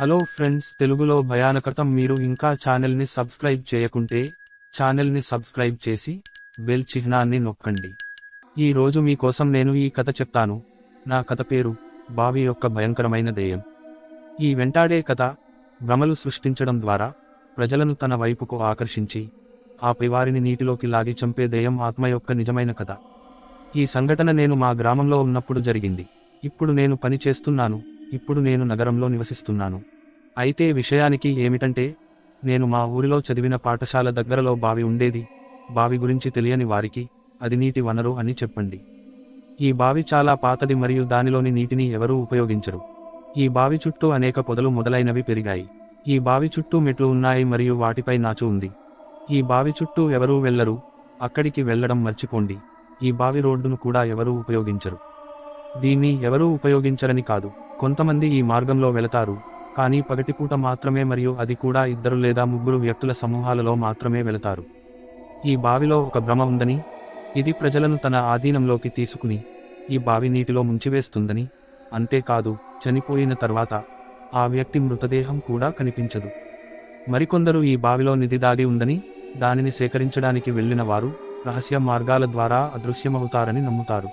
Hello friends తెలుగులో భయానకతం మీరు ఇంకా ఛానల్ని సబ్స్క్రైబ్ చేయకుంటే ఛానల్ని సబ్స్క్రైబ్ చేసి బెల్ చిహ్నాన్ని నొక్కండి. ఈ రోజు మీకోసం నేను ఈ కథ చెప్తాను. నా కథ పేరు బావి యొక్క భయంకరమైన దేయం. ఈ వెంటాడే కథ భ్రమలు సృష్టించడం ద్వారా ప్రజలను తన వైపుకు ఆకర్షించి ఆపై వారిని నీటిలోకి లాగి చంపే దేయం ఆత్మ యొక్క నిజమైన కథ. ఈ సంఘటన నేను మా గ్రామంలో ఉన్నప్పుడు జరిగింది. ఇప్పుడు నేను పని చేస్తున్నాను. ఇప్పుడు నేను నగరంలో నివసిస్తున్నాను. అయితే విషయానికి ఏమిటంటే నేను మా ఊరిలో చదివిన పాఠశాల దగ్గరలో బావి ఉండేది. బావి గురించి తెలియని వారికి అది నీటి వనరు అని చెప్పండి. ఈ బావి చాలా పాతది మరియు దానిలోని నీటిని ఎవరూ ఉపయోగించరు. ఈ బావి చుట్టూ అనేక పొదలు మొదలైనవి పెరిగాయి. ఈ బావి చుట్టూ మెట్లు ఉన్నాయి మరియు వాటిపై నాచు ఉంది. ఈ బావి చుట్టూ ఎవరూ వెళ్ళరు అక్కడికి వెళ్ళడం మర్చిపోండి. ఈ బావి రోడ్డును కూడా ఎవరూ ఉపయోగించరు. దీన్ని ఎవరూ ఉపయోగించరని కాదు. కొంతమంది ఈ మార్గంలో వెళతారు కానీ పగటిపూట మాత్రమే మరియు అది కూడా ఇద్దరు లేదా ముగ్గురు వ్యక్తుల సమూహాలలో మాత్రమే వెళతారు. ఈ బావిలో ఒక భ్రమ ఉందని ఇది ప్రజలను తన ఆధీనంలోకి తీసుకుని ఈ బావి నీటిలో ముంచివేస్తుందని అంతేకాదు చనిపోయిన తర్వాత ఆ వ్యక్తి మృతదేహం కూడా కనిపించదు. మరికొందరు ఈ బావిలో నిధి దాగి ఉందని దానిని సేకరించడానికి వెళ్ళిన వారు రహస్య మార్గాల ద్వారా అదృశ్యమవుతారని నమ్ముతారు.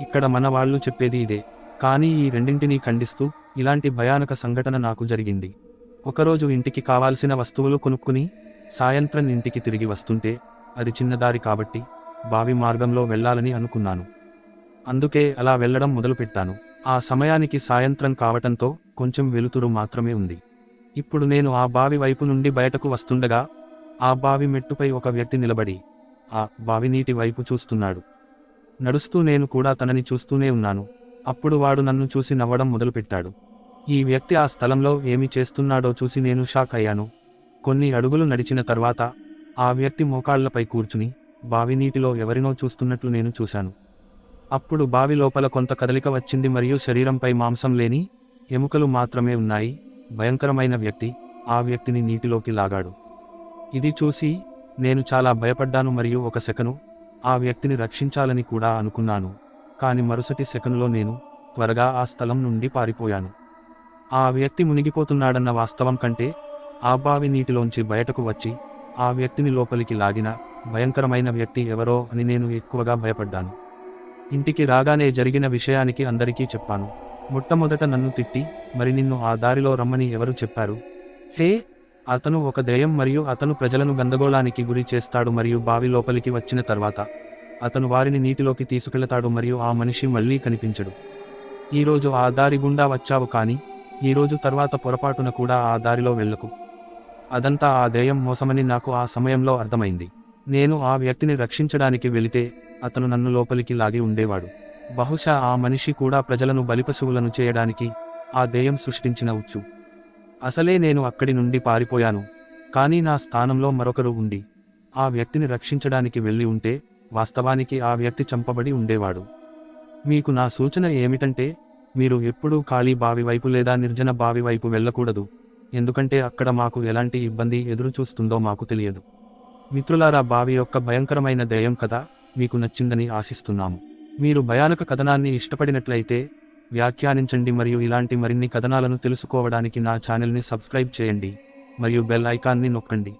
ఇక్కడ మన వాళ్ళు చెప్పేది ఇదే. కానీ ఈ రెండింటినీ ఖండిస్తూ ఇలాంటి భయానక సంఘటన నాకు జరిగింది. ఒకరోజు ఇంటికి కావాల్సిన వస్తువులు కొనుక్కుని సాయంత్రం ఇంటికి తిరిగి వస్తుంటే అది చిన్నదారి కాబట్టి బావి మార్గంలో వెళ్ళాలని అనుకున్నాను. అందుకే అలా వెళ్ళడం మొదలుపెట్టాను. ఆ సమయానికి సాయంత్రం కావటంతో కొంచెం వెలుతురు మాత్రమే ఉంది. ఇప్పుడు నేను ఆ బావి వైపు నుండి బయటకు వస్తుండగా ఆ బావి మెట్టుపై ఒక వ్యక్తి నిలబడి ఆ బావి నీటి వైపు చూస్తున్నాడు. నడుస్తూ నేను కూడా తనని చూస్తూనే ఉన్నాను. అప్పుడు వాడు నన్ను చూసి నవ్వడం మొదలుపెట్టాడు. ఈ వ్యక్తి ఆ స్థలంలో ఏమి చేస్తున్నాడో చూసి నేను షాక్ అయ్యాను. కొన్ని అడుగులు నడిచిన తర్వాత ఆ వ్యక్తి మోకాళ్ళపై కూర్చుని బావి నీటిలో ఎవరినో చూస్తున్నట్లు నేను చూశాను. అప్పుడు బావి లోపల కొంత కదలిక వచ్చింది మరియు శరీరంపై మాంసం లేని ఎముకలు మాత్రమే ఉన్నాయి. భయంకరమైన వ్యక్తి ఆ వ్యక్తిని నీటిలోకి లాగాడు. ఇది చూసి నేను చాలా భయపడ్డాను మరియు ఒక సెకను ఆ వ్యక్తిని రక్షించాలని కూడా అనుకున్నాను. కాని మరుసటి సెకనులో నేను త్వరగా ఆ స్థలం నుండి పారిపోయాను. ఆ వ్యక్తి మునిగిపోతున్నాడన్న వాస్తవం కంటే ఆ బావి నీటిలోంచి బయటకు వచ్చి ఆ వ్యక్తిని లోపలికి లాగిన భయంకరమైన వ్యక్తి ఎవరో అని నేను ఎక్కువగా భయపడ్డాను. ఇంటికి రాగానే జరిగిన విషయానికి అందరికీ చెప్పాను. మొట్టమొదట నన్ను తిట్టి మరి నిన్ను ఆ దారిలో రమ్మని ఎవరు చెప్పారు? హే అతను ఒక దెయ్యం మరియు అతను ప్రజలను గందగోళానికి గురి చేస్తాడు మరియు బావి లోపలికి వచ్చిన తర్వాత అతను వారిని నీటిలోకి తీసుకెళ్తాడు మరియు ఆ మనిషి మళ్ళీ కనిపించడు. ఈరోజు ఆ దారి గుండా వచ్చావు కానీ ఈరోజు తర్వాత పొరపాటున కూడా ఆ దారిలో వెళ్ళకు. అదంతా ఆ దేయం మోసమని నాకు ఆ సమయంలో అర్థమైంది. నేను ఆ వ్యక్తిని రక్షించడానికి వెళితే అతను నన్ను లోపలికి లాగి ఉండేవాడు. బహుశా ఆ మనిషి కూడా ప్రజలను బలిపశువులను చేయడానికి ఆ దేయం సృష్టించిన ఉచ్చు. అసలే నేను అక్కడి నుండి పారిపోయాను కానీ నా స్థానంలో మరొకరు ఉండి ఆ వ్యక్తిని రక్షించడానికి వెళ్ళి ఉంటే వాస్తవానికి ఆ వ్యక్తి చంపబడి ఉండేవాడు. మీకు నా సూచన ఏమిటంటే మీరు ఎప్పుడూ ఖాళీ బావి వైపు లేదా నిర్జన బావి వైపు వెళ్ళకూడదు. ఎందుకంటే అక్కడ మాకు ఎలాంటి ఇబ్బంది ఎదురు చూస్తుందో మాకు తెలియదు. మిత్రులారా బావి యొక్క భయంకరమైన దయం కథ మీకు నచ్చిందని ఆశిస్తున్నాము. మీరు భయానక కథనాన్ని ఇష్టపడినట్లయితే వ్యాఖ్యానించండి మరియు ఇలాంటి మరిన్ని కథనాలను తెలుసుకోవడానికి నా ఛానల్ని సబ్స్క్రైబ్ చేయండి. మరియు బెల్ ఐకాన్ని నొక్కండి.